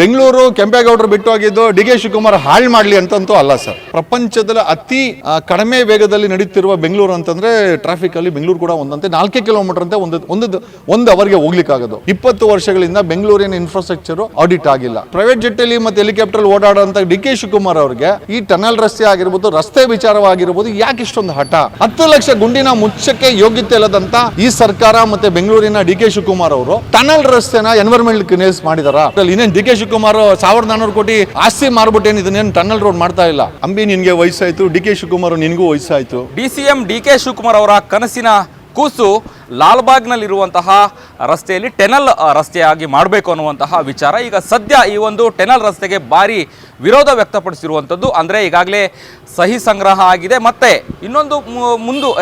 ಬೆಂಗಳೂರು ಕೆಂಪೇಗೌಡರು ಬಿಟ್ಟು ಹೋಗಿದ್ದು ಡಿ ಕೆ ಶಿವಕುಮಾರ್ ಹಾಳು ಮಾಡಲಿ ಅಂತಂತೂ ಅಲ್ಲ ಸರ್. ಪ್ರಪಂಚದಲ್ಲಿ ಅತಿ ಕಡಿಮೆ ವೇಗದಲ್ಲಿ ನಡೀತಿರುವ ಬೆಂಗಳೂರು ಅಂತಂದ್ರೆ ಟ್ರಾಫಿಕ್ ಅಲ್ಲಿ ಬೆಂಗಳೂರು ಕೂಡ ಒಂದಂತೆ. ನಾಲ್ಕೇ ಕಿಲೋಮೀಟರ್ ಅಂತ ಒಂದು ಒಂದು ಒಂದು ಅವರ್ಗೆ ಹೋಗ್ಲಿಕ್ಕಾಗೋದು. ಇಪ್ಪತ್ತು ವರ್ಷಗಳಿಂದ ಬೆಂಗಳೂರಿನ ಇನ್ಫ್ರಾಸ್ಟ್ರಕ್ಚರ್ ಆಡಿಟ್ ಆಗಿಲ್ಲ. ಪ್ರೈವೇಟ್ ಜೆಟ್ ಅಲ್ಲಿ ಮತ್ತೆ ಹೆಲಿಕಾಪ್ಟರ್ ಓಡಾಡುವಂತ ಡಿ ಕೆ ಶಿವಕುಮಾರ್ ಅವರಿಗೆ ಈ ಟನಲ್ ರಸ್ತೆ ಆಗಿರ್ಬೋದು, ರಸ್ತೆ ವಿಚಾರವಾಗಿರ್ಬೋದು ಯಾಕೆ ಇಷ್ಟೊಂದು ಹಠ? ಹತ್ತು ಲಕ್ಷ ಗುಂಡಿನ ಮುಚ್ಚಕ್ಕೆ ಯೋಗ್ಯತೆ ಇಲ್ಲದಂತ ಈ ಸರ್ಕಾರ ಮತ್ತೆ ಬೆಂಗಳೂರಿನ ಡಿ ಕೆ ಶಿವಕುಮಾರ್ ಅವರು ಟನಲ್ ರಸ್ತೆನ ಎನ್ವೈರ್ಮೆಂಟ್ ಕ್ಲಿನೇಸ್ ಮಾಡಿದಾರ? ಇನ್ನೇನ್ ಡಿ ಕೆ ಶಿವಕುಮಾರ್ ಸಾವಿರದ ನಾನೂರು ಕೋಟಿ ಆಸ್ತಿ ಮಾರ್ಬಿಟ್ಟು ಏನ್ ಇದನ್ನೇನು ಟನಲ್ ರೋಡ್ ಮಾಡ್ತಾ ಇಲ್ಲ? ಅಂಬಿ ನಿನ್ಗೆ ವಯಸ್ಸಾಯ್ತು ಡಿ ಕೆ ಶಿವಕುಮಾರ್ ನಿನ್ಗೂ ವಯಸ್ಸಾಯ್ತು. D C M D K Shivakumar ಅವರ ಕನಸಿನ ಕೂಸು ಲಾಲ್ಬಾಗ್ನಲ್ಲಿರುವಂತಹ ರಸ್ತೆಯಲ್ಲಿ ಟೆನಲ್ ರಸ್ತೆಯಾಗಿ ಮಾಡಬೇಕು ಅನ್ನುವಂತಹ ವಿಚಾರ. ಈಗ ಸದ್ಯ ಈ ಒಂದು ಟೆನಲ್ ರಸ್ತೆಗೆ ಭಾರಿ ವಿರೋಧ ವ್ಯಕ್ತಪಡಿಸಿರುವಂಥದ್ದು. ಅಂದರೆ ಈಗಾಗಲೇ ಸಹಿ ಸಂಗ್ರಹ ಆಗಿದೆ. ಮತ್ತೆ ಇನ್ನೊಂದು ಮು- ಮುಂದು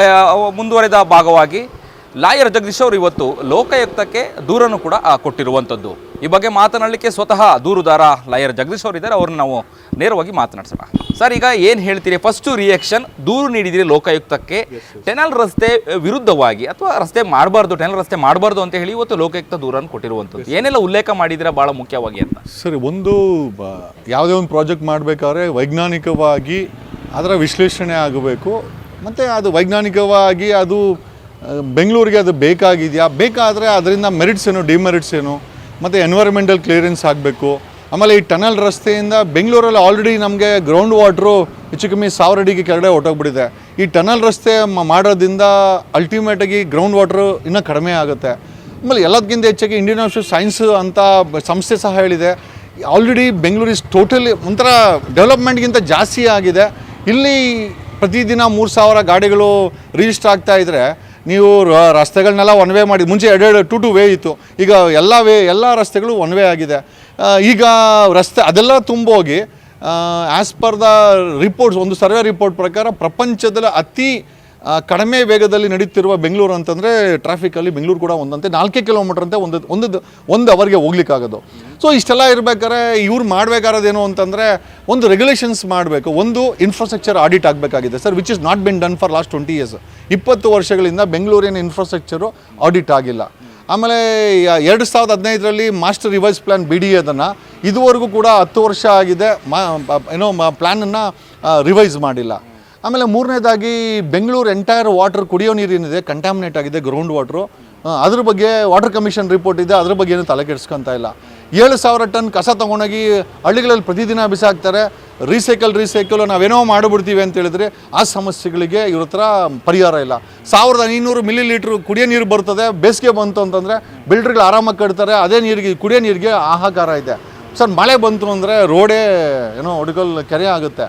ಮುಂದುವರೆದ ಭಾಗವಾಗಿ ಲಾಯರ್ ಜಗದೀಶ್ ಅವರು ಇವತ್ತು ಲೋಕಾಯುಕ್ತಕ್ಕೆ ದೂರನ್ನು ಕೂಡ ಕೊಟ್ಟಿರುವಂಥದ್ದು. ಈ ಬಗ್ಗೆ ಮಾತನಾಡಲಿಕ್ಕೆ ಸ್ವತಃ ದೂರುದಾರ ಲಾಯರ್ ಜಗದೀಶ್ ಅವರು ಇದ್ದಾರೆ ಅವ್ರನ್ನ ನಾವು ನೇರವಾಗಿ ಮಾತನಾಡ್ಸೋಣ. ಸರ್ ಈಗ ಏನು ಹೇಳ್ತೀರಿ? ಫಸ್ಟು ರಿಯಾಕ್ಷನ್ ದೂರು ನೀಡಿದಿರಿ ಲೋಕಾಯುಕ್ತಕ್ಕೆ. ಟೆನಲ್ ರಸ್ತೆ ವಿರುದ್ಧವಾಗಿ ಅಥವಾ ರಸ್ತೆ ಮಾಡಬಾರ್ದು ಟೆನಲ್ ರಸ್ತೆ ಮಾಡಬಾರ್ದು ಅಂತ ಹೇಳಿ ಇವತ್ತು ಲೋಕಾಯುಕ್ತ ದೂರನ್ನು ಕೊಟ್ಟಿರುವಂಥದ್ದು. ಏನೆಲ್ಲ ಉಲ್ಲೇಖ ಮಾಡಿದಿರ ಭಾಳ ಮುಖ್ಯವಾಗಿ ಅಂತ? ಸರಿ ಒಂದು ಯಾವುದೇ ಒಂದು ಪ್ರಾಜೆಕ್ಟ್ ಮಾಡಬೇಕಾದ್ರೆ ವೈಜ್ಞಾನಿಕವಾಗಿ ಅದರ ವಿಶ್ಲೇಷಣೆ ಆಗಬೇಕು. ಮತ್ತು ಅದು ವೈಜ್ಞಾನಿಕವಾಗಿ ಅದು ಬೆಂಗಳೂರಿಗೆ ಅದು ಬೇಕಾಗಿದೆಯಾ? ಬೇಕಾದರೆ ಅದರಿಂದ ಮೆರಿಟ್ಸ್ ಏನು ಡಿಮೆರಿಟ್ಸ್ ಏನು? ಮತ್ತು ಎನ್ವೈರ್ಮೆಂಟಲ್ ಕ್ಲಿಯರೆನ್ಸ್ ಆಗಬೇಕು. ಆಮೇಲೆ ಈ ಟನಲ್ ರಸ್ತೆಯಿಂದ ಬೆಂಗಳೂರಲ್ಲಿ ಆಲ್ರೆಡಿ ನಮಗೆ ಗ್ರೌಂಡ್ ವಾಟ್ರು ಹೆಚ್ಚು ಕಮ್ಮಿ ಸಾವಿರ ಅಡಿಗೆ ಕೆಳಗಡೆ ಹೊಟ್ಟೋಗ್ಬಿಟ್ಟಿದೆ ಈ ಟನಲ್ ರಸ್ತೆ ಮಾಡೋದ್ರಿಂದ ಅಲ್ಟಿಮೇಟಾಗಿ ಗ್ರೌಂಡ್ ವಾಟ್ರು ಇನ್ನೂ ಕಡಿಮೆ ಆಗುತ್ತೆ. ಆಮೇಲೆ ಎಲ್ಲದಕ್ಕಿಂತ ಹೆಚ್ಚಾಗಿ ಇಂಡಿಯನ್ ಆಫ್ ಸೈನ್ಸ್ ಅಂತ ಸಂಸ್ಥೆ ಸಹ ಹೇಳಿದೆ. ಆಲ್ರೆಡಿ ಬೆಂಗಳೂರು ಇಸ್ ಟೋಟಲಿ ಒಂಥರ ಡೆವಲಪ್ಮೆಂಟ್ಗಿಂತ ಜಾಸ್ತಿ ಆಗಿದೆ. ಇಲ್ಲಿ ಪ್ರತಿದಿನ ಮೂರು ಸಾವಿರ ಗಾಡಿಗಳು ರಿಜಿಸ್ಟರ್ ಆಗ್ತಾ ಇದ್ದರೆ ನೀವು ರಸ್ತೆಗಳನ್ನೆಲ್ಲ ಒನ್ ವೇ ಮಾಡಿ, ಮುಂಚೆ ಎರಡೆರಡು ಟು ಟು ವೇ ಇತ್ತು. ಈಗ ಎಲ್ಲ ವೇ, ಎಲ್ಲ ರಸ್ತೆಗಳು ಒನ್ ವೇ ಆಗಿದೆ. ಈಗ ರಸ್ತೆ, ಅದೆಲ್ಲ ತುಂಬೋಗಿ ಆ್ಯಸ್ ಪರ್ ದ ರಿಪೋರ್ಟ್ಸ್ ಒಂದು ಸರ್ವೆ ರಿಪೋರ್ಟ್ ಪ್ರಕಾರ ಪ್ರಪಂಚದಲ್ಲಿ ಅತಿ ಕಡಿಮೆ ವೇಗದಲ್ಲಿ ನಡೀತಿರುವ ಬೆಂಗಳೂರು ಅಂತಂದರೆ ಟ್ರಾಫಿಕಲ್ಲಿ ಬೆಂಗಳೂರು ಕೂಡ ಒಂದಂತೆ. ನಾಲ್ಕೇ ಕಿಲೋಮೀಟರ್ ಅಂತ ಒಂದು ಒಂದು ಒಂದು ಅವರಿಗೆ ಹೋಗ್ಲಿಕ್ಕಾಗೋದು. ಸೊ ಇಷ್ಟೆಲ್ಲ ಇರಬೇಕಾದ್ರೆ ಇವ್ರು ಮಾಡಬೇಕಾರೋದೇನು ಅಂತಂದರೆ ಒಂದು ರೆಗ್ಯುಲೇಷನ್ಸ್ ಮಾಡಬೇಕು. ಒಂದು ಇನ್ಫ್ರಾಸ್ಟ್ರಕ್ಚರ್ ಆಡಿಟ್ ಆಗಬೇಕಾಗಿದೆ sir which is not bin done for last twenty years ಇಪ್ಪತ್ತು ವರ್ಷಗಳಿಂದ ಬೆಂಗಳೂರಿನ ಇನ್ಫ್ರಾಸ್ಟ್ರಕ್ಚರು ಆಡಿಟ್ ಆಗಿಲ್ಲ. ಆಮೇಲೆ ಎರಡು ಸಾವಿರದ ಹದಿನೈದರಲ್ಲಿ master revise plan B D ಅದನ್ನು ಇದುವರೆಗೂ ಕೂಡ ಹತ್ತು ವರ್ಷ ಆಗಿದೆ. ಮಾ, ಏನೋ ಪ್ಲ್ಯಾನನ್ನು ರಿವೈಸ್ ಮಾಡಿಲ್ಲ. ಆಮೇಲೆ ಮೂರನೇದಾಗಿ ಬೆಂಗಳೂರು ಎಂಟೈರ್ ವಾಟರ್ ಕುಡಿಯೋ ನೀರೇನಿದೆ ಕಂಟಾಮಿನೇಟ್ ಆಗಿದೆ ಗ್ರೌಂಡ್ ವಾಟ್ರು ಅದ್ರ ಬಗ್ಗೆ ವಾಟರ್ ಕಮಿಷನ್ ರಿಪೋರ್ಟ್ ಇದೆ, ಅದ್ರ ಬಗ್ಗೆ ಏನು ತಲೆ ಕೆಡಿಸ್ಕೊತಾ ಇಲ್ಲ. ಏಳು ಸಾವಿರ ಟನ್ ಕಸ ತೊಗೊಂಡೋಗಿ ಹಳ್ಳಿಗಳಲ್ಲಿ ಪ್ರತಿದಿನ ಬಿಸಾಕ್ತಾರೆ. ರೀಸೈಕಲ್ ರೀಸೈಕಲ್ ನಾವೇನೋ ಮಾಡಿಬಿಡ್ತೀವಿ ಅಂತ ಹೇಳಿದ್ರೆ ಆ ಸಮಸ್ಯೆಗಳಿಗೆ ಇವ್ರ ಹತ್ರ ಪರಿಹಾರ ಇಲ್ಲ. ಸಾವಿರದ ಐನೂರು ಮಿಲಿ ಲೀಟ್ರ್ ಕುಡಿಯೋ ನೀರು ಬರ್ತದೆ, ಬೇಸಿಗೆ ಬಂತು ಅಂತಂದರೆ ಬಿಲ್ಡ್ರ್ಗಳು ಆರಾಮಾಗಿ ಕಟ್ತಾರೆ, ಅದೇ ನೀರಿಗೆ, ಕುಡಿಯೋ ನೀರಿಗೆ ಆಹಾಕಾರ ಇದೆ. ಸರ್, ಮಳೆ ಬಂತು ಅಂದರೆ ರೋಡೇ ಏನೋ ಒಡಗಲ್ ಕೆರೆ ಆಗುತ್ತೆ.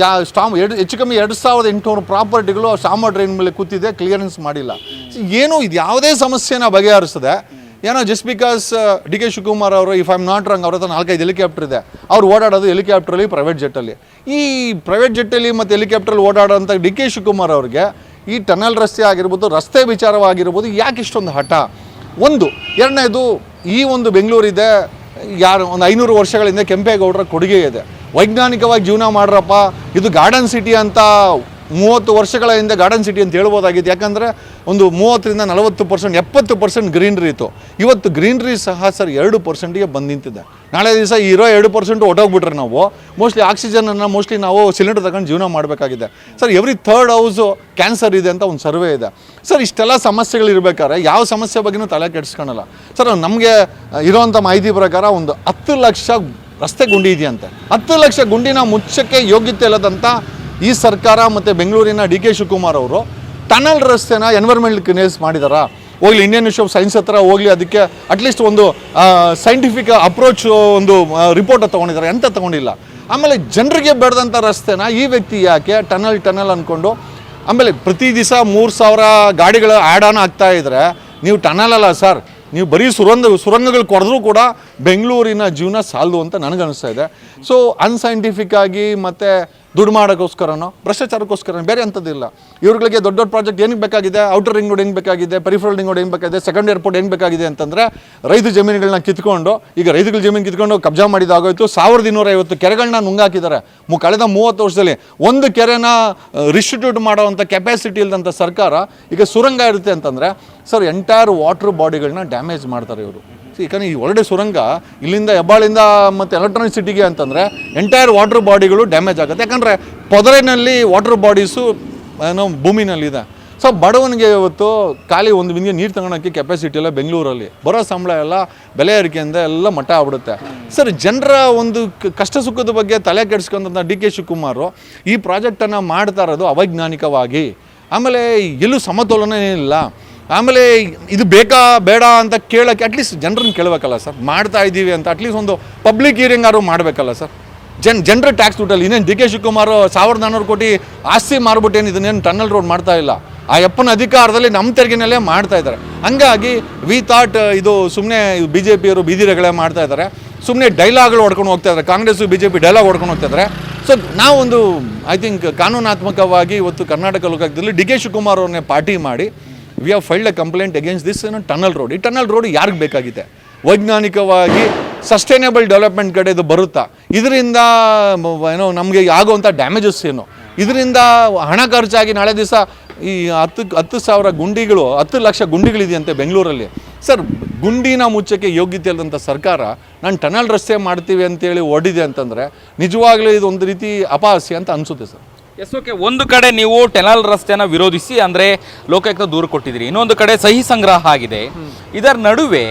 ಯಾ, ಸ್ಟಾಮ್ ಎರಡು, ಹೆಚ್ಚು ಕಮ್ಮಿ ಎರಡು ಸಾವಿರದ ಎಂಟುನೂರು ಪ್ರಾಪರ್ಟಿಗಳು ಸಾಮ ಡ್ರೈನ್ ಮೇಲೆ ಕೂತಿದೆ ಕ್ಲಿಯರೆನ್ಸ್ ಮಾಡಿಲ್ಲ. ಏನು ಇದು ಯಾವುದೇ ಸಮಸ್ಯೆನ ಬಗೆಹರಿಸಿದೆ, ಏನೋ just because D K Shivakumar ಅವರು ಇಫ್ ಆಮ್ ನಾಟ್ ರಾಂಗ್ ಅವ್ರ ಹತ್ರ ನಾಲ್ಕೈದು ಹೆಲಿಕಾಪ್ಟರ್ ಇದೆ. ಅವ್ರು ಓಡಾಡೋದು ಹೆಲಿಕಾಪ್ಟ್ರಲ್ಲಿ ಪ್ರೈವೇಟ್ ಜೆಟ್ಟಲ್ಲಿ ಈ ಪ್ರೈವೇಟ್ ಜೆಟ್ಟಲ್ಲಿ ಮತ್ತು ಹೆಲಿಕಾಪ್ಟ್ರಲ್ಲಿ ಓಡಾಡೋಂಥ ಡಿ ಕೆ ಶಿವಕುಮಾರ್ ಅವ್ರಿಗೆ ಈ ಟನಲ್ ರಸ್ತೆ ಆಗಿರ್ಬೋದು, ರಸ್ತೆ ವಿಚಾರವಾಗಿರ್ಬೋದು ಯಾಕೆ ಇಷ್ಟೊಂದು ಹಠ? ಒಂದು, ಎರಡನೇದು ಈ ಒಂದು ಬೆಂಗಳೂರಿದೆ, ಯಾರು, ಒಂದು ಐನೂರು ವರ್ಷಗಳಿಂದ ಕೆಂಪೇಗೌಡರ ಕೊಡುಗೆ ಇದೆ. ವೈಜ್ಞಾನಿಕವಾಗಿ ಜೀವನ ಮಾಡ್ರಪ್ಪ. ಇದು ಗಾರ್ಡನ್ ಸಿಟಿ ಅಂತ ಮೂವತ್ತು ವರ್ಷಗಳ ಹಿಂದೆ ಗಾರ್ಡನ್ ಸಿಟಿ ಅಂತ ಹೇಳ್ಬೋದಾಗಿದೆ ಯಾಕಂದರೆ ಒಂದು ಮೂವತ್ತರಿಂದ ನಲವತ್ತು ಪರ್ಸೆಂಟ್ ಎಪ್ಪತ್ತು ಪರ್ಸೆಂಟ್ ಗ್ರೀನ್ರಿ ಇತ್ತು. ಇವತ್ತು ಗ್ರೀನ್ರಿ ಸಹ ಸರ್ ಎರಡು ಪರ್ಸೆಂಟಿಗೆ ಬಂದು ನಿಂತಿದೆ. ನಾಳೆ ದಿವಸ ಇರೋ ಎರಡು ಪರ್ಸೆಂಟ್ ಹೊಟ್ಟೋಗ್ಬಿಟ್ರೆ ನಾವು. ಮೋಸ್ಟ್ಲಿ ಆಕ್ಸಿಜನನ್ನು ಮೋಸ್ಟ್ಲಿ ನಾವು ಸಿಲಿಂಡರ್ ತಗೊಂಡು ಜೀವನ ಮಾಡಬೇಕಾಗಿದೆ. Sir every third house cancer ಇದೆ ಅಂತ ಒಂದು ಸರ್ವೆ ಇದೆ. ಸರ್ ಇಷ್ಟೆಲ್ಲ ಸಮಸ್ಯೆಗಳಿರ್ಬೇಕಾದ್ರೆ ಯಾವ ಸಮಸ್ಯೆ ಬಗ್ಗೆನೂ ತಲೆ ಕೆಡಿಸ್ಕೊಳಲ್ಲ. ಸರ್ ನಮಗೆ ಇರೋವಂಥ ಮಾಹಿತಿ ಪ್ರಕಾರ ಒಂದು ಹತ್ತು ಲಕ್ಷ ರಸ್ತೆ ಗುಂಡಿ ಇದೆಯಂತೆ ಹತ್ತು ಲಕ್ಷ ಗುಂಡಿನ ಮುಚ್ಚಕ್ಕೆ ಯೋಗ್ಯತೆ ಇಲ್ಲದಂಥ ಈ ಸರ್ಕಾರ ಮತ್ತು ಬೆಂಗಳೂರಿನ ಡಿ ಕೆ ಶಿವಕುಮಾರ್ ಅವರು ಟನಲ್ ರಸ್ತೆನ ಎನ್ವೈರ್ಮೆಂಟ್ ಕ್ಲಿನೇಸ್ ಮಾಡಿದಾರಾ? ಹೋಗ್ಲಿ ಇಂಡಿಯನ್ ಇನ್ಸ್ಟಿಟ್ಯೂಟ್ ಆಫ್ ಸೈನ್ಸ್ ಹತ್ರ ಹೋಗ್ಲಿ, ಅದಕ್ಕೆ ಅಟ್ಲೀಸ್ಟ್ ಒಂದು ಸೈಂಟಿಫಿಕ್ ಅಪ್ರೋಚ್ ಒಂದು ರಿಪೋರ್ಟ್ ತೊಗೊಂಡಿದ್ದಾರೆ ಎಂತ ತೊಗೊಂಡಿಲ್ಲ. ಆಮೇಲೆ ಜನರಿಗೆ ಬೆಳೆದಂಥ ರಸ್ತೆನ ಈ ವ್ಯಕ್ತಿ ಯಾಕೆ ಟನಲ್ ಟನಲ್ ಅಂದ್ಕೊಂಡು ಆಮೇಲೆ ಪ್ರತಿ ದಿವಸ ಮೂರು ಸಾವಿರ ಗಾಡಿಗಳು ಆ್ಯಡ್ ಆನ್ ಆಗ್ತಾ ಇದ್ದರೆ ನೀವು ಟನಲ್ ಅಲ್ಲ ಸರ್. ನೀವು ಬರೀ ಸುರಂಗ ಸುರಂಗಗಳು ಕೊಡಿದ್ರೂ ಕೂಡ ಬೆಂಗಳೂರಿನ ಜೀವನ ಸಾಲದು ಅಂತ ನನಗನ್ನಿಸ್ತಾ ಇದೆ. ಸೊ ಅನ್ಸೈಂಟಿಫಿಕ್ ಆಗಿ ಮತ್ತು ದುಡ್ಡು ಮಾಡೋಕ್ಕೋಸ್ಕರನೋ ಭ್ರಷ್ಟಾಚಾರಕ್ಕೋಸ್ಕರ ಬೇರೆ ಅಂಥದ್ದಿಲ್ಲ ಇವ್ರುಗಳಿಗೆ ದೊಡ್ಡ ದೊಡ್ಡ ಪ್ರಾಜೆಕ್ಟ್ ಏನಕ್ಕೆ ಬೇಕಾಗಿದೆ ಔಟರ್ ರಿಂಗ್ ರೋಡ್ ಹೆಂಗೆ ಬೇಕಾಗಿದೆ ಪೆರಿಫರಲ್ ರಿಂಗ್ ರೋಡ್ ಹೆಂಗೆ ಬೇಕಾಗಿದೆ ಸೆಕೆಂಡ್ ಏರ್ಪೋರ್ಟ್ ಹೆಂಗೆ ಬೇಕಾಗಿದೆ ಅಂತಂದರೆ, ರೈತ ಜಮೀನುಗಳನ್ನ ಕಿತ್ಕೊಂಡು, ಈಗ ರೈತಗಳ ಜಮೀನು ಕಿತ್ಕೊಂಡು ಕಬ್ಜಾ ಮಾಡಿದಾಗೋಯ್ತು, ಸಾವಿರದ ಇನ್ನೂರ ಐವತ್ತು ಕೆರೆಗಳನ್ನ ನುಂಗಾಕಿದ್ದಾರೆ ಮು ಕಳೆದ ಮೂವತ್ತು ವರ್ಷದಲ್ಲಿ ಒಂದು ಕೆರೆನ ರಿಸ್ಟಿಟ್ಯೂಟ್ ಮಾಡೋವಂಥ ಕೆಪಾಸಿಟಿ ಇಲ್ಲದಂಥ ಸರ್ಕಾರ ಈಗ ಸುರಂಗ ಇರುತ್ತೆ ಅಂತಂದರೆ ಸರ್ ಎಂಟೈರ್ ವಾಟರ್ ಬಾಡಿಗಳನ್ನ ಡ್ಯಾಮೇಜ್ ಮಾಡ್ತಾರೆ ಇವರು. ಯಾಕಂದರೆ ಈ ಹೊರಡೆ ಸುರಂಗ, ಇಲ್ಲಿಂದ ಹೆಬ್ಬಾಳಿಂದ ಮತ್ತು ಎಲೆಕ್ಟ್ರಾನಿಕ್ ಸಿಟಿಗೆ ಅಂತಂದರೆ ಎಂಟೈರ್ ವಾಟರ್ ಬಾಡಿಗಳು ಡ್ಯಾಮೇಜ್ ಆಗುತ್ತೆ. ಯಾಕಂದರೆ ಪೊದರಿನಲ್ಲಿ ವಾಟರ್ ಬಾಡೀಸು ಏನೋ, ಭೂಮಿನಲ್ಲಿದೆ. ಸೊ ಬಡವನಿಗೆ ಇವತ್ತು ಖಾಲಿ ಒಂದು ಬಿಂದಿಗೆ ನೀರು ತಗೊಳಕ್ಕೆ ಕೆಪಾಸಿಟಿ ಎಲ್ಲ ಬೆಂಗಳೂರಲ್ಲಿ. ಬರೋ ಸಂಬಳ ಎಲ್ಲ ಬೆಲೆ ಏರಿಕೆಯಿಂದ ಎಲ್ಲ ಮಟ್ಟ ಆಗ್ಬಿಡುತ್ತೆ. ಸರ್ ಜನರ ಒಂದು ಕಷ್ಟ ಸುಖದ ಬಗ್ಗೆ ತಲೆ ಕೆಡಿಸ್ಕೊಂಡಂಥ ಡಿ ಕೆ ಶಿವಕುಮಾರು ಈ ಪ್ರಾಜೆಕ್ಟನ್ನು ಮಾಡ್ತಾ ಇರೋದು ಅವೈಜ್ಞಾನಿಕವಾಗಿ. ಆಮೇಲೆ ಎಲ್ಲೂ ಸಮತೋಲನ ಇಲ್ಲ ಆಮೇಲೆ ಇದು ಬೇಕಾ, ಬೇಡ ಅಂತ ಕೇಳೋಕ್ಕೆ ಅಟ್ಲೀಸ್ಟ್ ಜನರನ್ನ ಕೇಳಬೇಕಲ್ಲ ಸರ್ ಮಾಡ್ತಾ ಇದ್ದೀವಿ ಅಂತ ಅಟ್ಲೀಸ್ಟ್ ಒಂದು ಪಬ್ಲಿಕ್ ಹಿಯರಿಂಗ್ ಆದರೂ ಮಾಡಬೇಕಲ್ಲ ಸರ್ ಜನ್, ಜನರ ಟ್ಯಾಕ್ಸ್ ದುಡ್ಡಲ್ಲಿ ಇನ್ನೇನು ಡಿ ಕೆ ಶಿವಕುಮಾರ್ ಸಾವಿರದ ನಾನ್ನೂರು ಕೋಟಿ ಆಸ್ತಿ ಮಾರ್ಬಿಟ್ಟೇನು ಇದನ್ನೇನು ಟನ್ನಲ್ ರೋಡ್ ಮಾಡ್ತಾ ಇಲ್ಲ. ಆ ಯಪ್ಪನ ಅಧಿಕಾರದಲ್ಲಿ ನಮ್ಮ ತೆರಿಗೆನಲ್ಲೇ ಮಾಡ್ತಾ ಇದ್ದಾರೆ. ಹಂಗಾಗಿ ವಿ ಥಾಟ್ ಇದು ಸುಮ್ಮನೆ ಬಿ ಜೆ ಪಿಯವರು ಬೀದಿರೆಗಳೇ ಮಾಡ್ತಾ ಇದ್ದಾರೆ. ಸುಮ್ಮನೆ ಡೈಲಾಗ್ಗಳು ಹೊಡ್ಕೊಂಡು ಹೋಗ್ತಾ ಇದ್ದಾರೆ. Congress B J P dialogue ಹೊಡ್ಕೊಂಡು ಹೋಗ್ತಾ ಇದ್ದಾರೆ. ಸೊ ನಾವೊಂದು ಐ ಥಿಂಕ್ ಕಾನೂನಾತ್ಮಕವಾಗಿ ಇವತ್ತು ಕರ್ನಾಟಕ ಲೋಕದಲ್ಲಿ ಡಿ ಕೆ ಶಿವಕುಮಾರ್ ಅವ್ರನ್ನೇ ಪಾರ್ಟಿ ಮಾಡಿ we have filed a complaint against this ಏನೋ ಟನಲ್ ರೋಡ್ ಈ ಟನಲ್ ರೋಡ್ ಯಾರಿಗೆ ಬೇಕಾಗಿದೆ? ವೈಜ್ಞಾನಿಕವಾಗಿ ಸಸ್ಟೈನೇಬಲ್ ಡೆವಲಪ್ಮೆಂಟ್ ಕಡೆ ಇದು ಬರುತ್ತಾ? ಇದರಿಂದ ಏನೋ ನಮಗೆ ಆಗುವಂಥ ಡ್ಯಾಮೇಜಸ್ ಏನು? ಇದರಿಂದ ಹಣ ಖರ್ಚಾಗಿ ನಾಳೆ ದಿವಸ ಈ ಹತ್ತು ಹತ್ತು ಸಾವಿರ ಗುಂಡಿಗಳು, ಹತ್ತು ಲಕ್ಷ ಗುಂಡಿಗಳಿದೆಯಂತೆ ಬೆಂಗಳೂರಲ್ಲಿ. ಸರ್, ಗುಂಡಿನ ಮುಚ್ಚಕ್ಕೆ ಯೋಗ್ಯತೆ ಇಲ್ಲದಂಥ ಸರ್ಕಾರ ನಾನು ಟನಲ್ ರಸ್ತೆ ಮಾಡ್ತೀವಿ ಅಂತೇಳಿ ಒಡಿದೆ ಅಂತಂದರೆ ನಿಜವಾಗ್ಲೂ ಇದು ಒಂದು ರೀತಿ ಅಪಹಾಸ್ಯ ಅಂತ ಅನಿಸುತ್ತೆ ಸರ್. ಎಸ್ ಓಕೆ ಒಂದು ಕಡೆ ನೀವು ಟೆನಲ್ ರಸ್ತೆನ ವಿರೋಧಿಸಿ ಅಂದ್ರೆ ಲೋಕಾಯುಕ್ತ ದೂರು ಕೊಟ್ಟಿದ್ದೀರಿ. ಇನ್ನೊಂದು ಕಡೆ ಸಹಿ ಸಂಗ್ರಹ ಆಗಿದೆ. ಇದರ ನಡುವೆ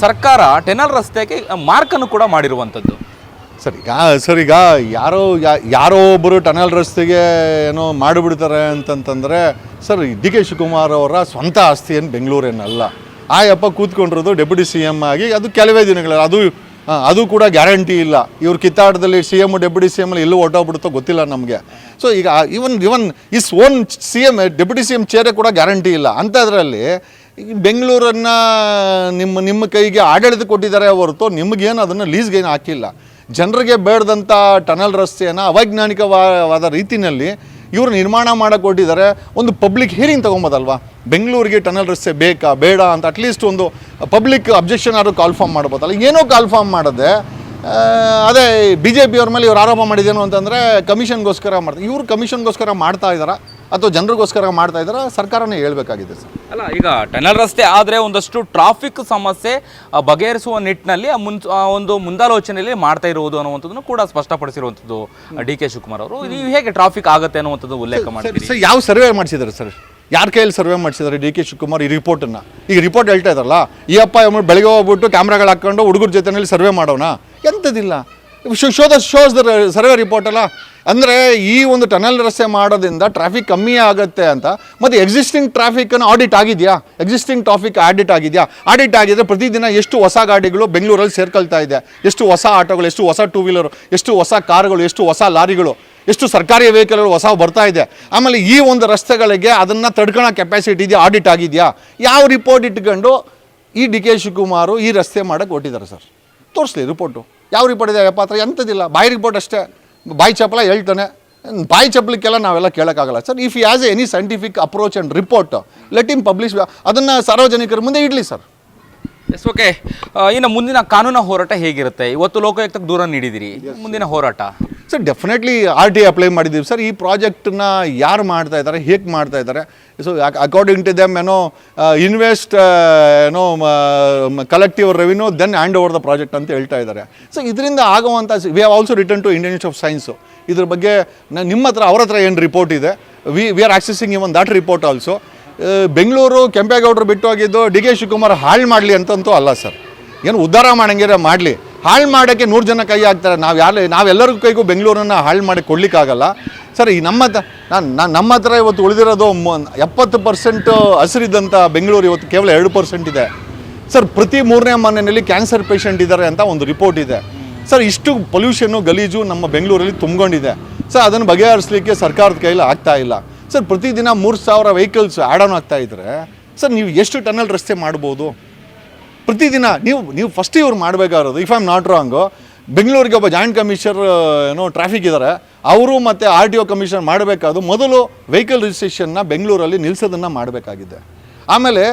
ಸರ್ಕಾರ ಟೆನಲ್ ರಸ್ತೆಗೆ ಮಾರ್ಕನ್ನು ಕೂಡ ಮಾಡಿರುವಂಥದ್ದು ಸರ್ ಈಗ ಸರ್ ಈಗ ಯಾರೋ ಯಾರೋ ಒಬ್ಬರು ಟನಲ್ ರಸ್ತೆಗೆ ಏನೋ ಮಾಡಿಬಿಡ್ತಾರೆ ಅಂತಂತಂದರೆ ಸರ್ ಡಿ ಕೆ ಶಿವಕುಮಾರ್ ಅವರ ಸ್ವಂತ ಆಸ್ತಿ ಏನು ಬೆಂಗಳೂರೇನಲ್ಲ. ಆ ಯಪ್ಪ ಕೂತ್ಕೊಂಡಿರೋದು ಡೆಪ್ಯೂಟಿ ಸಿ ಎಂ ಆಗಿ ಅದು ಕೆಲವೇ ದಿನಗಳಲ್ಲಿ ಅದು ಅದು ಕೂಡ ಗ್ಯಾರಂಟಿ ಇಲ್ಲ. ಇವ್ರ ಕಿತ್ತಾಟದಲ್ಲಿ C M deputy C M ಎಲ್ಲೂ ಹೊಟ್ಟೋಗ್ಬಿಡುತ್ತೋ ಗೊತ್ತಿಲ್ಲ ನಮಗೆ. ಸೊ ಈಗ even even is own C M deputy C M ಚೇರೇ ಕೂಡ ಗ್ಯಾರಂಟಿ ಇಲ್ಲ. ಅಂಥದ್ರಲ್ಲಿ ಬೆಂಗಳೂರನ್ನು ನಿಮ್ಮ ನಿಮ್ಮ ಕೈಗೆ ಆಡಳಿತ ಕೊಟ್ಟಿದ್ದಾರೆ ಹೊರತು ನಿಮಗೇನು ಅದನ್ನು ಲೀಸ್ಗೇನು ಹಾಕಿಲ್ಲ. ಜನರಿಗೆ ಬೇಡದಂಥ ಟನಲ್ ರಸ್ತೆಯನ್ನು ಅವೈಜ್ಞಾನಿಕವಾದ ರೀತಿಯಲ್ಲಿ ಇವರು ನಿರ್ಮಾಣ ಕೊಟ್ಟಿದ್ದಾರೆ ಒಂದು ಪಬ್ಲಿಕ್ ಹಿಯರಿಂಗ್ ತೊಗೊಬೋದಲ್ವಾ? ಬೆಂಗಳೂರಿಗೆ ಟನಲ್ ರಸ್ತೆ ಬೇಕಾ, ಬೇಡ ಅಂತ ಅಟ್ಲೀಸ್ಟ್ ಒಂದು ಪಬ್ಲಿಕ್ ಅಬ್ಜೆಕ್ಷನ್ ಆದರೂ ಕಾಲ್ಫಾರ್ಮ್ ಮಾಡ್ಬೋದಲ್ಲ. ಏನೋ ಕಾಲ್ಫಾರ್ಮ್ ಮಾಡದೆ ಅದೇ ಬಿ ಜೆ ಪಿಯವ್ರ ಮೇಲೆ ಇವ್ರು ಆರೋಪ ಮಾಡಿದೇನು ಅಂತಂದರೆ ಕಮಿಷನ್ಗೋಸ್ಕರ ಮಾಡ್ತಾರೆ ಇವರು ಕಮಿಷನ್ಗೋಸ್ಕರ ಮಾಡ್ತಾ ಇದ್ದಾರಾ? ಅಥವಾ ಜನರಿಗೋಸ್ಕರ ಮಾಡ್ತಾ ಇದ್ದಾರೆ? ಸರ್ಕಾರನೇ ಹೇಳಬೇಕಾಗಿದೆ ಸರ್. ಅಲ್ಲ ಈಗ ಟನಲ್ ರಸ್ತೆ ಆದರೆ ಒಂದಷ್ಟು ಟ್ರಾಫಿಕ್ ಸಮಸ್ಯೆ ಆ, ಬಗೆಹರಿಸುವ ನಿಟ್ಟಿನಲ್ಲಿ ಆ ಮುನ್ ಆ ಒಂದು ಮುಂದಾಲೋಚನೆಯಲ್ಲಿ ಮಾಡ್ತಾ ಇರುವುದು ಅನ್ನುವಂಥದ್ದನ್ನು ಕೂಡ ಸ್ಪಷ್ಟಪಡಿಸಿರುವಂಥದ್ದು ಡಿ ಕೆ ಶಿವಕುಮಾರ್ ಅವರು. ನೀವು ಹೇಗೆ ಟ್ರಾಫಿಕ್ ಆಗುತ್ತೆ ಅನ್ನುವಂಥದ್ದು ಉಲ್ಲೇಖ ಮಾಡ್ತೀರಿ? ಸರ್ ಯಾವ ಸರ್ವೆ ಮಾಡಿಸಿದ್ದಾರೆ ಸರ್? ಯಾರ ಕೈಯಲ್ಲಿ ಸರ್ವೆ ಮಾಡಿಸಿದ್ದಾರೆ ಡಿ ಕೆ ಶಿವಕುಮಾರ್ ಈ ರಿಪೋರ್ಟನ್ನು? ಈಗ ರಿಪೋರ್ಟ್ ಹೇಳ್ತಾ ಇದ್ದಾರಲ್ಲ ಈ ಅಪ್ಪ ಬೆಳಗ್ಗೆ ಹೋಗ್ಬಿಟ್ಟು ಕ್ಯಾಮ್ರಾಗಳು ಹಾಕ್ಕೊಂಡು ಹುಡುಗರ ಜೊತೆನಲ್ಲಿ ಸರ್ವೆ ಮಾಡೋಣ ಎಂಥದಿಲ್ಲ show the shows the survey report ಅಲ್ಲ ಅಂದರೆ ಈ ಒಂದು ಟನಲ್ ರಸ್ತೆ ಮಾಡೋದ್ರಿಂದ ಟ್ರಾಫಿಕ್ ಕಮ್ಮಿ ಆಗುತ್ತೆ ಅಂತ. ಮತ್ತು ಎಕ್ಸಿಸ್ಟಿಂಗ್ ಟ್ರಾಫಿಕನ್ನು ಆಡಿಟ್ ಆಗಿದೆಯಾ? ಎಕ್ಸಿಸ್ಟಿಂಗ್ ಟ್ರಾಫಿಕ್ ಆಡಿಟ್ ಆಗಿದೆಯಾ? ಆಡಿಟ್ ಆಗಿದ್ರೆ ಪ್ರತಿದಿನ ಎಷ್ಟು ಹೊಸ ಗಾಡಿಗಳು ಬೆಂಗಳೂರಲ್ಲಿ ಸೇರ್ಕೊಳ್ತಾ ಇದೆ? ಎಷ್ಟು ಹೊಸ ಆಟೋಗಳು, ಎಷ್ಟು ಹೊಸ ಟೂ ವೀಲರು ಎಷ್ಟು ಹೊಸ ಕಾರುಗಳು ಎಷ್ಟು ಹೊಸ ಲಾರಿಗಳು, ಎಷ್ಟು ಸರ್ಕಾರಿ ವೆಹಿಕಲ್ಗಳು ಹೊಸ ಬರ್ತಾ ಇದೆ. ಆಮೇಲೆ ಈ ಒಂದು ರಸ್ತೆಗಳಿಗೆ ಅದನ್ನು ತಡ್ಕೊಳ್ಳೋ ಕೆಪಾಸಿಟಿ ಇದೆಯಾ? ಆಡಿಟ್ ಆಗಿದೆಯಾ? ಯಾವ ರಿಪೋರ್ಟ್ ಇಟ್ಕೊಂಡು ಈ ಡಿ ಕೆ ಶಿವಕುಮಾರು ಈ ರಸ್ತೆ ಮಾಡೋಕ್ಕೆ ಕೊಟ್ಟಿದ್ದಾರೆ ಸರ್. ತೋರಿಸ್ಲಿ ರಿಪೋರ್ಟು ಯಾವ ರಿಪೋರ್ಟ್ ಇದೆ? ಪಾತ್ರ ಎಂಥದ್ದಿಲ್ಲ. ಬಾಯಿ ರಿಪೋರ್ಟ್ ಅಷ್ಟೇ. ಬಾಯಿ ಚಪ್ಪಲ ಹೇಳ್ತಾನೆ. ಬಾಯಿ ಚಪ್ಪಲಿಕ್ಕೆಲ್ಲ ನಾವೆಲ್ಲ ಕೇಳೋಕ್ಕಾಗಲ್ಲ. Sir if as any scientific approach and report let him publish ಅದನ್ನು ಸಾರ್ವಜನಿಕರ ಮುಂದೆ ಇಡಲಿ ಸರ್. ಎಸ್ ಓಕೆ ಇನ್ನು ಮುಂದಿನ ಕಾನೂನು ಹೋರಾಟ ಹೇಗಿರುತ್ತೆ? ಇವತ್ತು ಲೋಕಾಯುಕ್ತಕ್ಕೆ ದೂರ ನೀಡಿದಿರಿ. ಮುಂದಿನ ಹೋರಾಟ. Sir definitely R T apply ಮಾಡಿದ್ದೀವಿ. ಸರ್, ಈ ಪ್ರಾಜೆಕ್ಟನ್ನ ಯಾರು ಮಾಡ್ತಾ ಇದ್ದಾರೆ, ಹೇಗೆ ಮಾಡ್ತಾ ಇದ್ದಾರೆ? ಸೊ ಅಕಾರ್ಡಿಂಗ್ ಟು ದೆಮ್ ಏನೋ ಇನ್ವೆಸ್ಟ್ ಏನೋ collective revenue then hand over the project ಅಂತ ಹೇಳ್ತಾ ಇದ್ದಾರೆ. ಸೊ ಇದರಿಂದ ಆಗುವಂಥ we have also return to Indian of science ಇದ್ರ ಬಗ್ಗೆ ನಿಮ್ಮ ಹತ್ರ, ಅವ್ರ ಹತ್ರ ಏನು ರಿಪೋರ್ಟ್ ಇದೆ? We we are accessing even that report also Bengaluru, ಕೆಂಪೇಗೌಡರು ಬಿಟ್ಟು ಹೋಗಿದ್ದು ಡಿ ಕೆ ಶಿವಕುಮಾರ್ ಹಾಳು ಮಾಡಲಿ ಅಂತಂತೂ ಅಲ್ಲ, ಸರ್. ಏನು ಉದ್ಧಾರ ಮಾಡಂಗಿದ್ರೆ ಮಾಡಲಿ. ಹಾಳು ಮಾಡೋಕ್ಕೆ ನೂರು ಜನ ಕೈ ಆಗ್ತಾರೆ ನಾವು ಯಾರು ನಾವೆಲ್ಲರಿಗೂ ಕೈಗೂ ಬೆಂಗಳೂರನ್ನು ಹಾಳು ಮಾಡಿ ಕೊಡ್ಲಿಕ್ಕಾಗಲ್ಲ. ಸರ್, ಈ ನಮ್ಮ ನಾನು ನಾನು ನಮ್ಮ ಹತ್ರ ಇವತ್ತು ಉಳಿದಿರೋದು ಎಪ್ಪತ್ತು ಪರ್ಸೆಂಟ್ ಹಸಿರಿದ್ದಂಥ ಬೆಂಗಳೂರು ಇವತ್ತು ಕೇವಲ ಎರಡು ಪರ್ಸೆಂಟ್ ಇದೆ. ಸರ್, ಪ್ರತಿ ಮೂರನೇ ಮನೆಯಲ್ಲಿ ಕ್ಯಾನ್ಸರ್ ಪೇಷಂಟ್ ಇದ್ದಾರೆ ಅಂತ ಒಂದು ರಿಪೋರ್ಟ್ ಇದೆ. ಸರ್, ಇಷ್ಟು ಪೊಲ್ಯೂಷನ್ನು, ಗಲೀಜು ನಮ್ಮ ಬೆಂಗಳೂರಲ್ಲಿ ತುಂಬಿಕೊಂಡಿದೆ. ಸರ್, ಅದನ್ನು ಬಗೆಹರಿಸಲಿಕ್ಕೆ ಸರ್ಕಾರದ ಕೈಲಿ ಆಗ್ತಾ ಇಲ್ಲ. ಸರ್, ಪ್ರತಿದಿನ ಮೂರು ಸಾವಿರ ವೆಹಿಕಲ್ಸ್ ಆ್ಯಡ್ ಆನ್ ಆಗ್ತಾ ಸರ್, ನೀವು ಎಷ್ಟು ಟನಲ್ ರಸ್ತೆ ಮಾಡ್ಬೋದು? ಪ್ರತಿದಿನ ನೀವು ನೀವು ಫಸ್ಟ್ ಇವ್ರು ಮಾಡಬೇಕಾಗಿರೋದು if I am not wrong ಬೆಂಗಳೂರಿಗೆ ಒಬ್ಬ ಜಾಯಿಂಟ್ ಕಮಿಷನರ್ ಏನೋ ಟ್ರಾಫಿಕ್ ಇದ್ದಾರೆ ಅವರು ಮತ್ತು ಆರ್ ಟಿ ಒ ಕಮಿಷನರ್ ಮಾಡಬೇಕಾದ್ರು ಮೊದಲು ವೆಹಿಕಲ್ ರಿಜಿಸ್ಟ್ರೇಷನ್ನ ಬೆಂಗಳೂರಲ್ಲಿ ನಿಲ್ಲಿಸೋದನ್ನು ಮಾಡಬೇಕಾಗಿದೆ. ಆಮೇಲೆ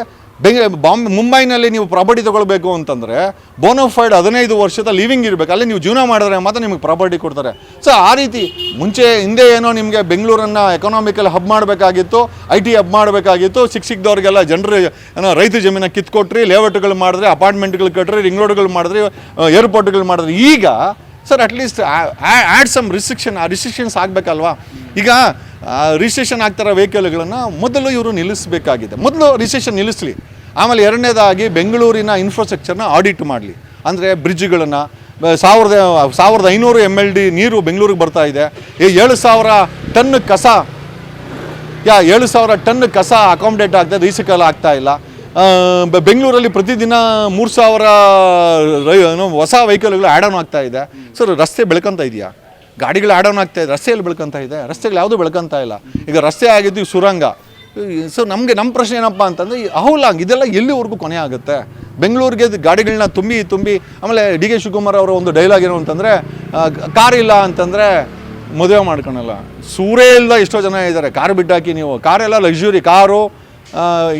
ಬೆಂಗ ಬಾಂಬೆ, ಮುಂಬೈನಲ್ಲಿ ನೀವು ಪ್ರಾಪರ್ಟಿ ತೊಗೊಳ್ಬೇಕು ಅಂತಂದರೆ ಬೋನೋಫೈಡ್ ಹದಿನೈದು ವರ್ಷದ ಲಿವಿಂಗ್ ಇರಬೇಕು. ಅಲ್ಲಿ ನೀವು ಜೀವನ ಮಾಡಿದ್ರೆ ಮಾತ್ರ ನಿಮಗೆ ಪ್ರಾಪರ್ಟಿ ಕೊಡ್ತಾರೆ. ಸೊ ಆ ರೀತಿ ಮುಂಚೆ, ಹಿಂದೆ ಏನೋ ನಿಮಗೆ ಬೆಂಗಳೂರನ್ನು ಎಕನಾಮಿಕಲ್ ಹಬ್ ಮಾಡಬೇಕಾಗಿತ್ತು ಐ ಟಿ ಹಬ್ ಮಾಡಬೇಕಾಗಿತ್ತು ಸಿಕ್ಕ ಸಿಕ್ಕದವ್ರಿಗೆಲ್ಲ ಜನರು ಏನೋ ರೈತ ಜಮೀನ ಕಿತ್ಕೊಟ್ರಿ ಲೇಔಟ್ಗಳು ಮಾಡಿದ್ರೆ ಅಪಾರ್ಟ್ಮೆಂಟ್ಗಳು ಕಟ್ಟ್ರಿ ರಿಂಗ್ ರೋಡ್ಗಳು ಮಾಡಿದ್ರಿ ಏರ್ಪೋರ್ಟ್ಗಳು ಮಾಡಿದ್ರಿ. ಈಗ sir at least add some restriction ಆ ರಿಸ್ಟ್ರಿಕ್ಷನ್ಸ್ ಆಗಬೇಕಲ್ವಾ? ಈಗ ರಿಜಿಸ್ಟ್ರೇಷನ್ ಆಗ್ತಿರೋ ವೆಹಿಕಲ್ಗಳನ್ನು ಮೊದಲು ಇವರು ನಿಲ್ಲಿಸಬೇಕಾಗಿದೆ. ಮೊದಲು ರಿಜಿಸ್ಟ್ರೇಷನ್ ನಿಲ್ಲಿಸಲಿ. ಆಮೇಲೆ ಎರಡನೇದಾಗಿ ಬೆಂಗಳೂರಿನ ಇನ್ಫ್ರಾಸ್ಟ್ರಕ್ಚರ್ನ ಆಡಿಟ್ ಮಾಡಲಿ. ಅಂದರೆ ಬ್ರಿಡ್ಜ್ಗಳನ್ನು ಸಾವಿರದ ಸಾವಿರದ ಐನೂರು ಎಂ ಎಲ್ ಡಿ ನೀರು ಬೆಂಗಳೂರಿಗೆ ಬರ್ತಾ ಇದೆ. ಏಳು ಸಾವಿರ ಟನ್ ಕಸ, ಯಾ, ಏಳು ಸಾವಿರ ಟನ್ ಕಸ ಅಕಾಮಡೇಟ್ ಆಗ್ತಾ ರೀಸೈಕಲ್ ಆಗ್ತಾ ಇಲ್ಲ. ಬೆಂಗಳೂರಲ್ಲಿ ಪ್ರತಿದಿನ ಮೂರು ಸಾವಿರ ಹೊಸ ವೆಹಿಕಲ್ಗಳು ಆ್ಯಡ್ ಆನ್ ಆಗ್ತಾ ಇದೆ. ಸರ್, ರಸ್ತೆ ಬೆಳ್ಕೊತಾ ಇದೆಯಾ? ಗಾಡಿಗಳು ಆ್ಯಡ್ ಆನ್ ಆಗ್ತಾ ಇದೆ, ರಸ್ತೆಯಲ್ಲಿ ಬೆಳ್ಕೊಂತ ಇದೆ, ರಸ್ತೆಗಳು ಯಾವುದೂ ಬೆಳ್ಕೊಂತ ಇಲ್ಲ. ಈಗ ರಸ್ತೆ ಆಗಿದ್ದು ಸುರಂಗ. ಸೊ ನಮಗೆ ನಮ್ಮ ಪ್ರಶ್ನೆ ಏನಪ್ಪ ಅಂತಂದರೆ, ಈ ಲಾಂಗ್ ಇದೆಲ್ಲ ಎಲ್ಲಿವರೆಗೂ ಕೊನೆ ಆಗುತ್ತೆ? ಬೆಂಗಳೂರಿಗೆ ಗಾಡಿಗಳನ್ನ ತುಂಬಿ ತುಂಬಿ, ಆಮೇಲೆ ಡಿ ಕೆ ಶಿವಕುಮಾರ್ ಅವರ ಒಂದು ಡೈಲಾಗ್ ಏನು ಅಂತಂದರೆ ಕಾರ್ ಇಲ್ಲ ಅಂತಂದರೆ ಮದುವೆ ಮಾಡ್ಕೊಳಲ್ಲ. ಸೂರೇ ಇಲ್ಲದ ಎಷ್ಟೋ ಜನ ಇದ್ದಾರೆ. ಕಾರ್ ಬಿಟ್ಟಾಕಿ ನೀವು. ಕಾರೆಲ್ಲ ಲಕ್ಸುರಿ ಕಾರು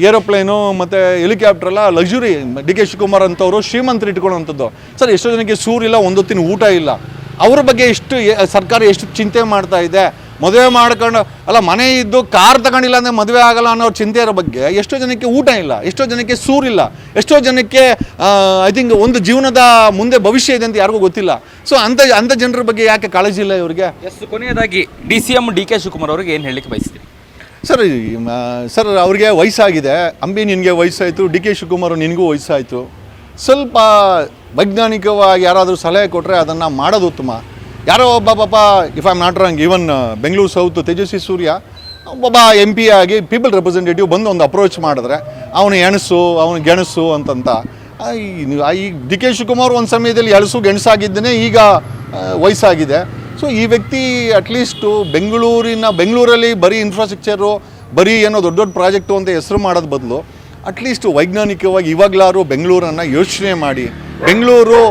ಏರೋಪ್ಲೇನು ಮತ್ತು ಹೆಲಿಕಾಪ್ಟರ್ ಎಲ್ಲ ಲಕ್ಸುರಿ ಡಿ ಕೆ ಶಿವಕುಮಾರ್ ಅಂತವರು ಶ್ರೀಮಂತರು ಇಟ್ಕೊಳ್ಳೋವಂಥದ್ದು ಸರ್, ಎಷ್ಟೋ ಜನಕ್ಕೆ ಸೂರಿಲ್ಲ, ಒಂದೊತ್ತಿನ ಊಟ ಇಲ್ಲ. ಅವ್ರ ಬಗ್ಗೆ ಎಷ್ಟು ಸರ್ಕಾರ ಎಷ್ಟು ಚಿಂತೆ ಮಾಡ್ತಾ ಇದೆ ಮದುವೆ ಮಾಡ್ಕೊಂಡು ಅಲ್ಲ ಮನೆ ಇದ್ದು ಕಾರ್ ತಗೊಂಡಿಲ್ಲ ಅಂದರೆ ಮದುವೆ ಆಗಲ್ಲ ಅನ್ನೋ ಚಿಂತೆ ಇರೋ ಬಗ್ಗೆ ಎಷ್ಟೋ ಜನಕ್ಕೆ ಊಟ ಇಲ್ಲ ಎಷ್ಟೋ ಜನಕ್ಕೆ ಸೂರಿಲ್ಲ ಎಷ್ಟೋ ಜನಕ್ಕೆ ಐ ಥಿಂಕ್ ಒಂದು ಜೀವನದ ಮುಂದೆ ಭವಿಷ್ಯ ಇದೆ ಅಂತ ಯಾರಿಗೂ ಗೊತ್ತಿಲ್ಲ. ಸೊ ಅಂಥ ಅಂಥ ಜನರ ಬಗ್ಗೆ ಯಾಕೆ ಕಾಳಜಿ ಇಲ್ಲ ಇವರಿಗೆ? ಎಸ್ ಕೊನೆಯದಾಗಿ D C M D K Shivakumar ಅವರಿಗೆ ಏನು ಹೇಳಲಿಕ್ಕೆ ಬಯಸ್ತೀರಿ? ಸರ್ ಸರ್ ಅವ್ರಿಗೆ ವಯಸ್ಸಾಗಿದೆ. ಅಂಬಿ ನಿನಗೆ ವಯಸ್ಸಾಯಿತು ಡಿ ಕೆ ಶಿವಕುಮಾರ್ ನಿನಗೂ ವಯಸ್ಸಾಯಿತು. ಸ್ವಲ್ಪ ವೈಜ್ಞಾನಿಕವಾಗಿ ಯಾರಾದರೂ ಸಲಹೆ ಕೊಟ್ಟರೆ ಅದನ್ನು ಮಾಡೋದು ಉತ್ತಮ. ಯಾರೋ ಒಬ್ಬ ಪಾಪ if I am not wrong even Bengaluru South Tejasvi Surya, ಒಬ್ಬ ಎಂ ಪಿ ಆಗಿ ಪೀಪಲ್ ರೆಪ್ರೆಸೆಂಟೇಟಿವ್ ಬಂದು ಒಂದು ಅಪ್ರೋಚ್ ಮಾಡಿದ್ರೆ, ಅವನು ಎಣಸು, ಅವನು ಗೆಣಸು ಅಂತಂತ. ಈ- ಡಿ ಕೆ ಶಿವಕುಮಾರ್ ಒಂದು ಸಮಯದಲ್ಲಿ ಎಳಸು, ಗೆಣಸಾಗಿದ್ದೇನೆ ಈಗ ವಯಸ್ಸಾಗಿದೆ. ಸೊ ಈ ವ್ಯಕ್ತಿ ಅಟ್ಲೀಸ್ಟು ಬೆಂಗಳೂರಿನ ಬೆಂಗಳೂರಲ್ಲಿ ಬರೀ ಇನ್ಫ್ರಾಸ್ಟ್ರಕ್ಚರು ಬರೀ ಏನೋ ದೊಡ್ಡ ದೊಡ್ಡ ಪ್ರಾಜೆಕ್ಟು ಅಂತ ಹೆಸರು ಮಾಡೋದು ಬದಲು ಅಟ್ಲೀಸ್ಟ್ ವೈಜ್ಞಾನಿಕವಾಗಿ ಇವಾಗಲಾರು ಬೆಂಗಳೂರನ್ನು ಯೋಚನೆ ಮಾಡಿ ಬೆಂಗಳೂರು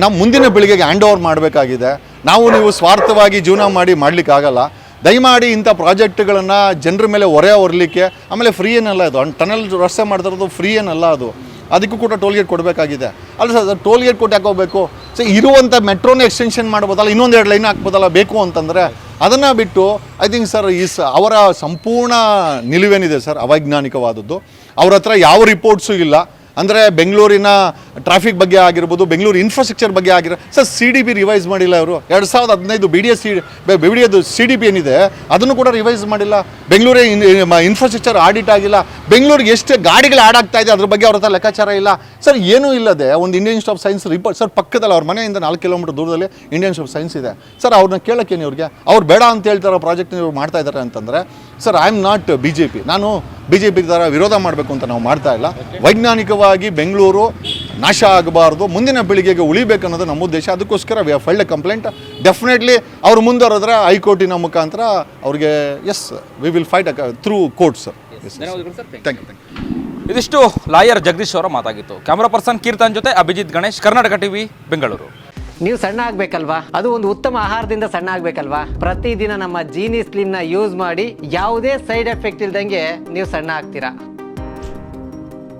ನಮ್ಮ ಮುಂದಿನ ಪೀಳಿಗೆಗೆ ಹ್ಯಾಂಡ್ ಓವರ್ ಮಾಡಬೇಕಾಗಿದೆ. ನಾವು ನೀವು ಸ್ವಾರ್ಥವಾಗಿ ಜೀವನ ಮಾಡಿ ಮಾಡಲಿಕ್ಕಾಗಲ್ಲ. ದಯಮಾಡಿ ಇಂಥ ಪ್ರಾಜೆಕ್ಟ್ಗಳನ್ನು ಜನರ ಮೇಲೆ ಹೊರೆ ಹೊರಲಿಕ್ಕೆ, ಆಮೇಲೆ ಫ್ರೀ ಏನಲ್ಲ ಇದು ಟನಲ್ ರಸ್ತೆ ಮಾಡ್ತಿರೋದು ಫ್ರೀ ಏನಲ್ಲ ಅದು. ಅದಕ್ಕೂ ಕೂಡ ಟೋಲ್ ಗೇಟ್ ಕೊಡಬೇಕಾಗಿದೆ. ಅಲ್ಲ ಸರ್ ಟೋಲ್ ಗೇಟ್ ಕೊಟ್ಟು ಹಾಕೋಬೇಕು ಸೊ ಇರುವಂಥ ಮೆಟ್ರೋನ ಎಕ್ಸ್ಟೆನ್ಷನ್ ಮಾಡ್ಬೋದಲ್ಲ, ಇನ್ನೊಂದು ಎರಡು ಲೈನ್ ಹಾಕ್ಬೋದಲ್ಲ, ಬೇಕು ಅಂತಂದರೆ ಅದನ್ನು ಬಿಟ್ಟು ಐ ಥಿಂಕ್ ಸರ್ ಈ ಸ, ಅವರ ಸಂಪೂರ್ಣ ನಿಲುವೇನಿದೆ ಸರ್, ಅವೈಜ್ಞಾನಿಕವಾದದ್ದು. ಅವ್ರ ಹತ್ರ ಯಾವ ರಿಪೋರ್ಟ್ಸು ಇಲ್ಲ. ಅಂದರೆ ಬೆಂಗಳೂರಿನ ಟ್ರಾಫಿಕ್ ಬಗ್ಗೆ ಆಗಿರ್ಬೋದು ಬೆಂಗಳೂರು ಇನ್ಫ್ರಾಸ್ಟ್ರಕ್ಚರ್ ಬಗ್ಗೆ ಆಗಿರೋ sir C D B revise ಮಾಡಿಲ್ಲ ಅವರು? ಎರಡು ಸಾವಿರದ ಹದಿನೈದು B D S C B D ಎದು ಸಿ ಡಿ ಬಿ ಏನಿದೆ ಅದನ್ನು ಕೂಡ ರಿವೈಸ್ ಮಾಡಿಲ್ಲ. ಬೆಂಗಳೂರೇ ಇನ್ಫ್ರಾಸ್ಟ್ರಕ್ಚರ್ ಆಡಿಟ್ ಆಗಿಲ್ಲ. ಬೆಂಗಳೂರಿಗೆ ಎಷ್ಟು ಗಾಡಿಗಳು ಆಡ್ ಆಗ್ತಾ ಇದೆ ಅದ್ರ ಬಗ್ಗೆ ಅವ್ರ ಹತ್ರ ಲೆಕ್ಕಾಚಾರ ಇಲ್ಲ. ಸರ್ ಏನೂ ಇಲ್ಲದೆ ಒಂದು Indian Institute of Science report sir ಪಕ್ಕದಲ್ಲಿ ಅವ್ರ ಮನೆಯಿಂದ ನಾಲ್ಕು ಕಿಲೋಮೀಟರ್ ದೂರದಲ್ಲಿ ಇಂಡಿಯನ್ ಇನ್ಸ್ಟಿಟ್ಯೂಟ್ ಆಫ್ ಸೈನ್ಸ್ ಇದೆ. ಸರ್ ಅವ್ರನ್ನ ಕೇಳೋಕ್ಕೇನು ಇವ್ರಿಗೆ? ಅವ್ರು ಬೇಡ ಅಂತ ಹೇಳ್ತಾರೆ ಪ್ರಾಜೆಕ್ಟ್ ನೀವು ಮಾಡ್ತಾ ಇದ್ದಾರೆ ಅಂತಂದರೆ sir I am not B J P ನಾನು ಬಿ ಜೆ ಪಿ ಥರ ವಿರೋಧ ಮಾಡಬೇಕು ಅಂತ ನಾವು ಮಾಡ್ತಾ ಇಲ್ಲ. ವೈಜ್ಞಾನಿಕವಾಗಿ ಬೆಂಗಳೂರು ನಾಶ ಆಗಬಾರ್ದು ಮುಂದಿನ ಪೀಳಿಗೆಗೆ ಉಳಿಬೇಕು ಅನ್ನೋದು ನಮ್ಮ ಉದ್ದೇಶ. ಅದಕ್ಕೋಸ್ಕರ we filed a complaint definitely ಅವ್ರು ಮುಂದುವರೆದ್ರೆ ಹೈಕೋರ್ಟಿನ ಮುಖಾಂತರ ಅವ್ರಿಗೆ yes we will fight through court sir yes thank you thank you ಇದಿಷ್ಟು ಲಾಯರ್ ಜಗದೀಶ್ ಅವರ ಮಾತಾಗಿತ್ತು. ಕ್ಯಾಮರಾ ಪರ್ಸನ್ ಕೀರ್ತನ್ ಜೊತೆ ಅಭಿಜಿತ್ ಗಣೇಶ್ ಕರ್ನಾಟಕ ಟಿವಿ ಬೆಂಗಳೂರು ನೀವು ಸಣ್ಣ ಆಗ್ಬೇಕಲ್ವಾ? ಅದು ಒಂದು ಉತ್ತಮ ಆಹಾರದಿಂದ ಸಣ್ಣ ಆಗ್ಬೇಕಲ್ವಾ? ಪ್ರತಿದಿನ ನಮ್ಮ ಜೀನಿ ಸ್ಲಿಮ್ನ ಯೂಸ್ ಮಾಡಿ ಯಾವುದೇ ಸೈಡ್ ಎಫೆಕ್ಟ್ ಇಲ್ದಂಗೆ ನೀವು ಸಣ್ಣ ಆಗ್ತೀರಾ?